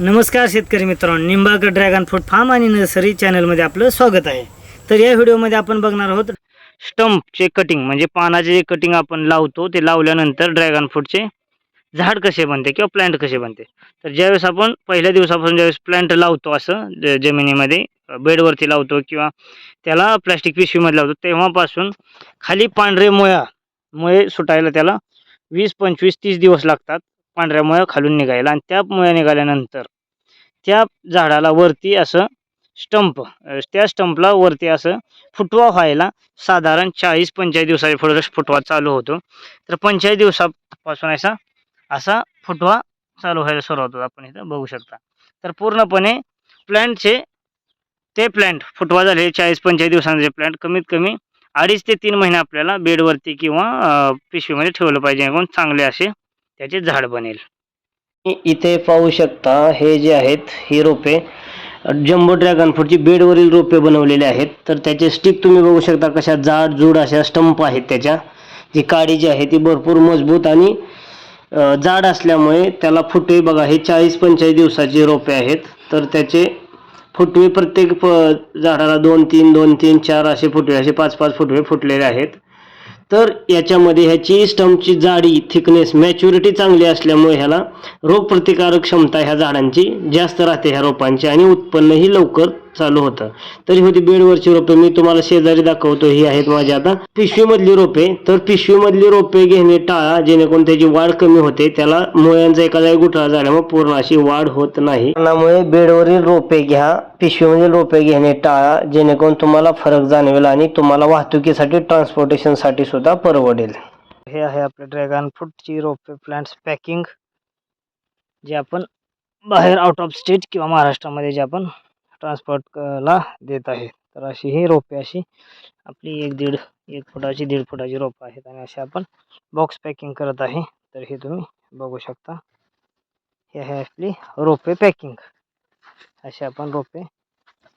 नमस्कार शेतकरी मित्रांनो निंबाळकर ड्रॅगन फ्रूट फार्म आणि नर्सरी चॅनलमध्ये आपलं स्वागत आहे. तर या व्हिडिओमध्ये आपण बघणार आहोत स्टंपचे कटिंग म्हणजे पानाचे जे कटिंग आपण लावतो ते लावल्यानंतर ड्रॅगन फ्रूटचे झाड कसे बनते किंवा प्लांट कसे बनते. तर ज्यावेळेस आपण पहिल्या दिवसापासून ज्यावेळेस प्लांट लावतो असं ज- जमिनीमध्ये बेडवरती लावतो किंवा त्याला प्लॅस्टिक पिशवीमध्ये लावतो तेव्हापासून खाली पांढरे मुळ्या मुळे सुटायला त्याला वीस पंचवीस तीस दिवस लागतात. पांढऱ्या मुळ्या खालून निघायला आणि त्या मुळ्या निघाल्यानंतर त्या झाडाला वरती असं स्टंप त्या स्टंपला वरती असं फुटवा व्हायला साधारण चाळीस पंचेचाळीस दिवसाच्या पुढे फुटवा चालू होतो तर पंचेचाळीस दिवसापासून असा असा फुटवा चालू व्हायला सुरुवात होतो. आपण इथं बघू शकता. तर पूर्णपणे प्लॅन्टचे ते प्लॅन्ट फुटवा झाले चाळीस पंचेचाळीस दिवसांचे प्लॅन्ट कमीत कमी अडीच ते तीन महिने आपल्याला बेडवरती किंवा पिशवीमध्ये ठेवलं पाहिजे. म्हणून चांगले असे त्याचे झाड बनेल. इथे पाहू शकता हे जे आहेत ही रोपे जम्बो ड्रॅगन फ्रूटची बेडवरील रोपे बनवलेले आहेत. तर त्याचे स्टिक तुम्ही बघू शकता कशा जाड जुड अशा स्टंप आहेत त्याच्या. जी काडी जी आहे ती भरपूर मजबूत आणि जाड असल्यामुळे त्याला फुटवे बघा हे चाळीस पंचेचाळीस दिवसाची रोपे आहेत. तर त्याचे फुटवे प्रत्येक प झाडाला दोन तीन दोन तीन चार असे फुटवे असे पाच पाच फुटवे फुटलेले आहेत. तर याच्यामध्ये ह्याची स्टंपची जाडी थिकनेस मॅच्युरिटी चांगली असल्यामुळे ह्याला रोगप्रतिकारक क्षमता ह्या झाडांची जास्त राहते ह्या रोपांची आणि उत्पन्नही लवकर चालू होतं. तरी होती बेडवरची रोपे. मी तुम्हाला शेजारी दाखवतो ही आहेत माझी आता. पिशवीमधली रोपे. तर पिशवीमधली रोपे घेणे टाळा जेणेकरून त्याची वाढ कमी होते. त्याला मुळ्यांचा एका जागी गुठळा झाल्यामुळे पूर्ण अशी वाढ होत नाही. त्यामुळे बेडवरील रोपे घ्या. पिशवीमधील रोपे घेणे टाळा जेणेकरून तुम्हाला फरक जाणवेल आणि तुम्हाला वाहतुकीसाठी ट्रान्सपोर्टेशनसाठी सुद्धा परवडेल. हे आहे आपले ड्रॅगन फ्रूटची रोपे. प्लांट्स पॅकिंग जे आपण बाहेर आउट ऑफ स्टेट किंवा महाराष्ट्रामध्ये जे आपण ट्रान्सपोर्टला देत आहे तर अशी ही रोपे अशी आपली एक दीड एक फुटाची दीड फुटाची रोपं आहेत आणि अशी आपण बॉक्स पॅकिंग करत आहे. तर हे तुम्ही बघू शकता. हे आहे आपली रोपे पॅकिंग अशी आपण रोपे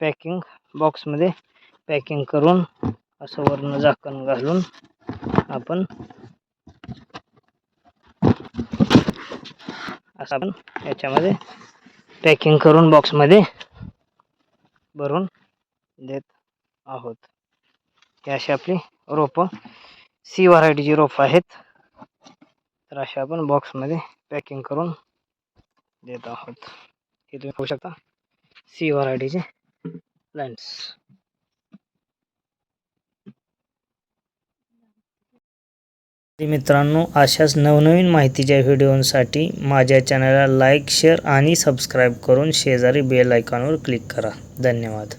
पॅकिंग बॉक्समध्ये पॅकिंग करून असं वर्ण झाकण घालून आपण असं आपण याच्यामध्ये पॅकिंग करून बॉक्समध्ये भरून देत आहोत. हे अशी आपली रोपं सी व्हरायटीची रोपं आहेत, तर अशा आपण बॉक्समध्ये पॅकिंग करून देत आहोत. हे तुम्ही पाहू शकता सी व्हरायटीचे प्लांट्स मित्रांनो अशाच नवनवीन माहितीच्या व्हिडिओसाठी माझ्या चॅनलला लाईक शेअर आणि सबस्क्राईब करून शेजारी बेल आयकॉनवर क्लिक करा. धन्यवाद.